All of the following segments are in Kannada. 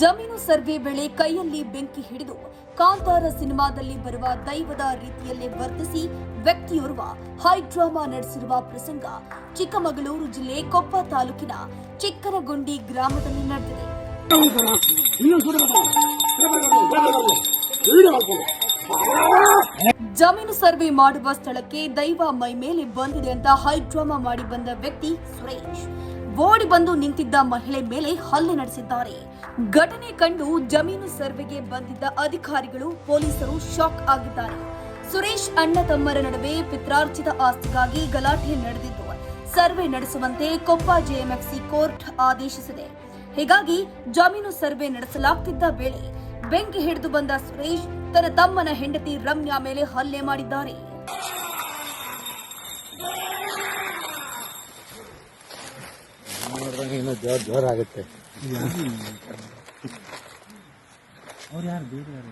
ಜಮೀನು ಸರ್ವೆ ವೇಳೆ ಕೈಯಲ್ಲಿ ಬೆಂಕಿ ಹಿಡಿದು ಕಾಂತಾರ ಸಿನಿಮಾದಲ್ಲಿ ಬರುವ ದೈವದ ರೀತಿಯಲ್ಲೇ ವರ್ತಿಸಿ ವ್ಯಕ್ತಿಯೋರ್ವ ಹೈಡ್ರಾಮಾ ನಡೆಸಿರುವ ಪ್ರಸಂಗ ಚಿಕ್ಕಮಗಳೂರು ಜಿಲ್ಲೆ ಕೊಪ್ಪ ತಾಲೂಕಿನ ಚಿಕ್ಕನಗುಂಡಿ ಗ್ರಾಮದಲ್ಲಿ ನಡೆದಿದೆ. ಜಮೀನು ಸರ್ವೆ ಮಾಡುವ ಸ್ಥಳಕ್ಕೆ ದೈವ ಮೈ ಮೇಲೆ ಬಂದಿದೆ ಅಂತ ಹೈ ಡ್ರಾಮಾ ಮಾಡಿ ಬಂದ ವ್ಯಕ್ತಿ ಸುರೇಶ್. ಓಡಿ ಬಂದು ನಿಂತಿದ್ದ ಮಹಿಳೆ ಮೇಲೆ ಹಲ್ಲೆ ನಡೆಸಿದ್ದಾರೆ. ಘಟನೆ ಕಂಡು ಜಮೀನು ಸರ್ವೆಗೆ ಬಂದಿದ್ದ ಅಧಿಕಾರಿಗಳು ಪೊಲೀಸರು ಶಾಕ್ ಆಗಿದ್ದಾರೆ. ಸುರೇಶ್ ಅಣ್ಣ ತಮ್ಮರ ನಡುವೆ ಪಿತ್ರಾರ್ಜಿತ ಆಸ್ತಿಗಾಗಿ ಗಲಾಟೆ ನಡೆದಿದ್ದು, ಸರ್ವೆ ನಡೆಸುವಂತೆ ಕೊಪ್ಪ ಜೆಎಂಎಫ್ಸಿ ಕೋರ್ಟ್ ಆದೇಶಿಸಿದೆ. ಹೀಗಾಗಿ ಜಮೀನು ಸರ್ವೆ ನಡೆಸಲಾಗ್ತಿದ್ದ ವೇಳೆ ಬೆಂಕಿ ಹಿಡಿದು ಬಂದ ಸುರೇಶ್, ತನ್ನ ತಮ್ಮನ ಹೆಂಡತಿ ರಮ್ಯಾ ಮೇಲೆ ಹಲ್ಲೆ ಮಾಡಿದ್ದಾರೆ. ನೋಡಿದ್ರೆ ಇನ್ನೂ ಜೋರ್ ಜೋರಾಗುತ್ತೆ ಅವ್ರು ಯಾರು ಬೇರೆ ಯಾರು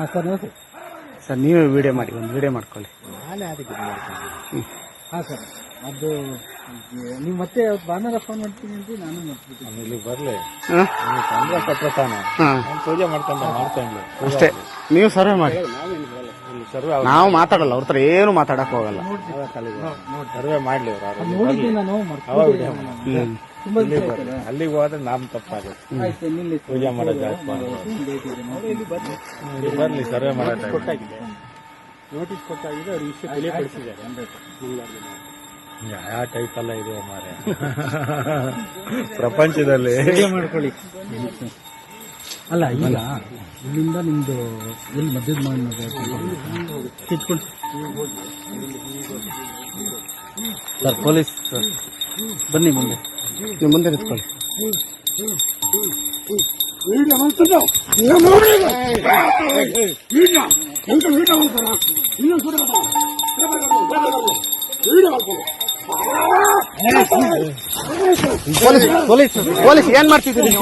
ಹಾಂ ಸರ್ ನೋಡಿ ಸರ್ ನೀವೇ ವಿಡಿಯೋ ಮಾಡಿ ಒಂದು ವಿಡಿಯೋ ಮಾಡ್ಕೊಳ್ಳಿ. ನಾನೇ ಅದಕ್ಕೆ ಇದು ಮಾಡ್ತೀನಿ. ಹಾಂ ಸರ್ ಅದು ನೀವು ಮತ್ತೆ ಭಾನುವಾರ ಫೋನ್ ಮಾಡ್ತೀನಿ ಅಂತ ನಾನು ಮಾಡ್ತೀನಿ. ಇಲ್ಲಿ ಬರಲಿ. ತೊಂದರೆ ಕೊಟ್ಟರೆ ತಾನೆ. ಪೂಜೆ ಮಾಡ್ತಾನೆ ಮಾಡ್ತಾನೆ ಅಷ್ಟೇ. ನೀವು ಸರ್ವೆ ಮಾಡಿ. ಸರ್ವೆ ನಾವು ಮಾತಾಡಲ್ಲ ಅವ್ರ ಹತ್ರ ಏನು ಮಾತಾಡಕ್ ಹೋಗಲ್ಲ. ಸರ್ವೆ ಮಾಡ್ಲಿ ಅಲ್ಲಿಗೆ ಹೋದ್ರೆ ನಾಮ್ ತಪ್ಪಾಗುತ್ತೆ. ಪೂಜೆ ಮಾಡೋ ಜಾಸ್ತಿ ಬರ್ಲಿ. ಸರ್ವೆ ಮಾಡೋದು ನೋಟಿಸ್ ಕೊಟ್ಟಾಗಿದೆ. ಅವ್ರ ವಿಷಯ ತಿಳಿಯಪಡಿಸಿದ್ದಾರೆ ಯಾವ ಟೈಪ್ ಎಲ್ಲ ಇದೆ ಮಾರೆ ಪ್ರಪಂಚದಲ್ಲಿ. ಮಾಡ್ಕೊಳ್ಳಿ. ಅಲ್ಲ ಈಗ ಇಲ್ಲಿಂದ ನಿಮ್ದು ಎಲ್ಲಿ ಮಧ್ಯದ ಮಾಡಿ ಕಿತ್ಕೊಂಡು ಸರ್ ಪೊಲೀಸ್ ಸರ್. ಬನ್ನಿ ಮುಂದೆ. ನೀವು ಮುಂದೆ ನಿಂತ್ಕೊಳ್ಳಿ. ಪೊಲೀಸ್ ಪೊಲೀಸ್ ಪೊಲೀಸ್ ಏನ್ ಮಾಡ್ತಿದ್ದೀರಿ?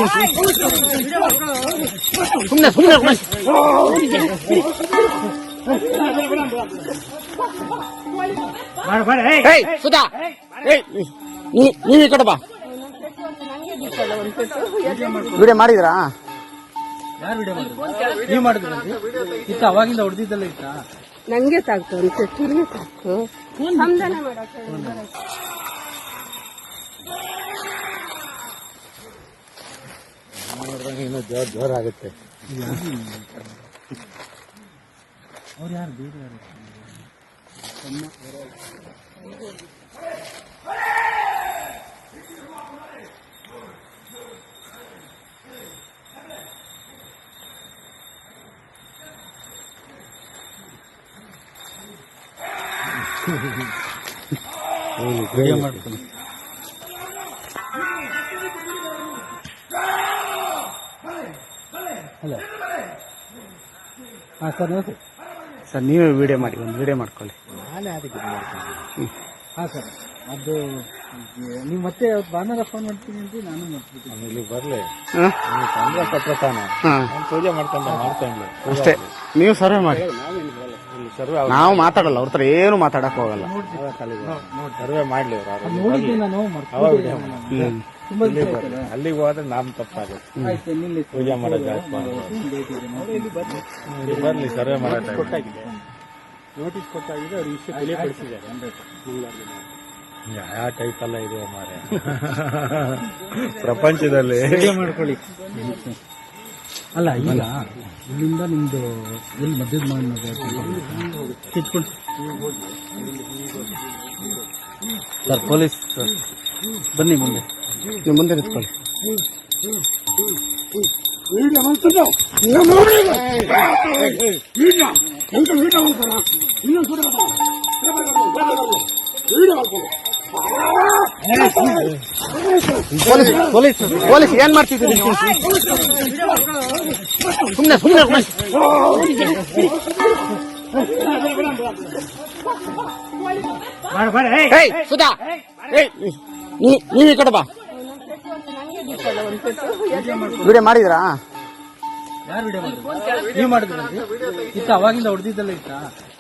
ಸುಮ್ಮನೆ ಸುಮ್ಮನೆ ಸುಧಾ. ನೀವು ಈ ಕಡೆ ಬಾ. ವಿಡಿಯೋ ಮಾಡಿದ್ರಾ? ಯಾರು ವಿಡಿಯೋ ಮಾಡಿದ್ರು ನೀವು ಮಾಡಿದ್ರಿ ಇತ್ತ ಅವಾಗಿಂದ ಹೊಡೆದಿದ್ದಲ್ಲ ಇತ್ತ? ನಂಗೆ ಸಾಕು ಅಂತ ತಿರುಗಿ ಸಾಕು. ಸಂಧಾನ ಇನ್ನೂ ಜೋರ್ ಜೋರಾಗುತ್ತೆ ಅವ್ರು ಯಾರು? ಬೇರೆ ಮಾಡ್ಕೊಂಡು ಹಲೋ. ಹಾಂ ಸರ್ ನೋಡಿ ಸರ್ ನೀವೇ ವೀಡಿಯೋ ಮಾಡಿ ಒಂದು ವೀಡಿಯೋ ಮಾಡ್ಕೊಳ್ಳಿ. ನಾನೇ ಅದಕ್ಕೆ ಮಾಡ್ತೀನಿ. ಹಾಂ ಸರ್ ಅದು ನೀವು ಮತ್ತೆ ಅವತ್ತು ಭಾನುವಾರ ಫೋನ್ ಮಾಡ್ತೀನಿ ಅಂತ ನಾನು ಮಾಡ್ತೀನಿ. ನಾನು ಇಲ್ಲಿ ಬರಲಿ. ಹಾಂ? ಸಪ್ರತಾನ ತೊಂದರೆ ಕೊಟ್ಟರೆ ತಾನೆ. ನಾನು ಪೂಜೆ ಮಾಡ್ಕೊಂಡು ಮಾಡ್ಕೊಂಡು ಅಷ್ಟೇ. ನೀವು ಸರ್ವೆ ಮಾಡಿ. ನಾವು ಮಾತಾಡಲ್ಲ ಅವ್ರ ಹತ್ರ ಏನು ಮಾತಾಡಕ್ ಹೋಗಲ್ಲ ಸರ್ವೆ ಮಾಡ್ಲಿ ಅಲ್ಲಿಗೆ ಹೋದ್ರೆ ನಾಮ್ ತಪ್ಪಾಗುತ್ತೆ. ಪೂಜೆ ಮಾಡೋ ಬರ್ಲಿ. ಸರ್ವೆ ಮಾಡೋ ನೋಟಿಸ್ ಕೊಟ್ಟಾಗಿದೆ ಅವ್ರು ವಿಷಯ ತಿಳಿಯಪಡಿಸಿದ್ದಾರೆ. ಯಾವ ಟೈಪ್ ಎಲ್ಲ ಇದೆ ಮಾರೆ ಪ್ರಪಂಚದಲ್ಲಿ. ಮಾಡ್ಕೊಳ್ಳಿ. ಅಲ್ಲ ಈಗ ಇಲ್ಲಿಂದ ನಿಮ್ದು ಎಲ್ಲಿ ಮದ್ಯದ ಮಾಡಿ ಕಿತ್ಕೊಂಡು ಸರ್ ಪೊಲೀಸ್ ಸರ್. ಬನ್ನಿ ಮುಂದೆ. ನೀವು ಮುಂದೆ ನಿಂತ್ಕೊಳ್ಳಿ. ಪೊಲೀಸ್ ಪೊಲೀಸ್ ಪೊಲೀಸ್ ಏನ್ ಮಾಡ್ತಿದ್ದೀರಿ ಸುಮ್ನೆ ಏಯ್. ಸುಧಾ. ಏಯ್ ನೀ- ನೀವ್ ಈ ಕಡೆ ಬಾ. ವಿಡಿಯೋ ಮಾಡಿದ್ರಾ? ಯಾರು ವಿಡಿಯೋ ಮಾಡಿದ್ರು ನೀವು ಮಾಡಿದ್ರಿ? ಇತ್ತ ಅವಾಗಿಂದ ಹೊಡೆದಿದ್ದಲ್ಲ ಇತ್ತ?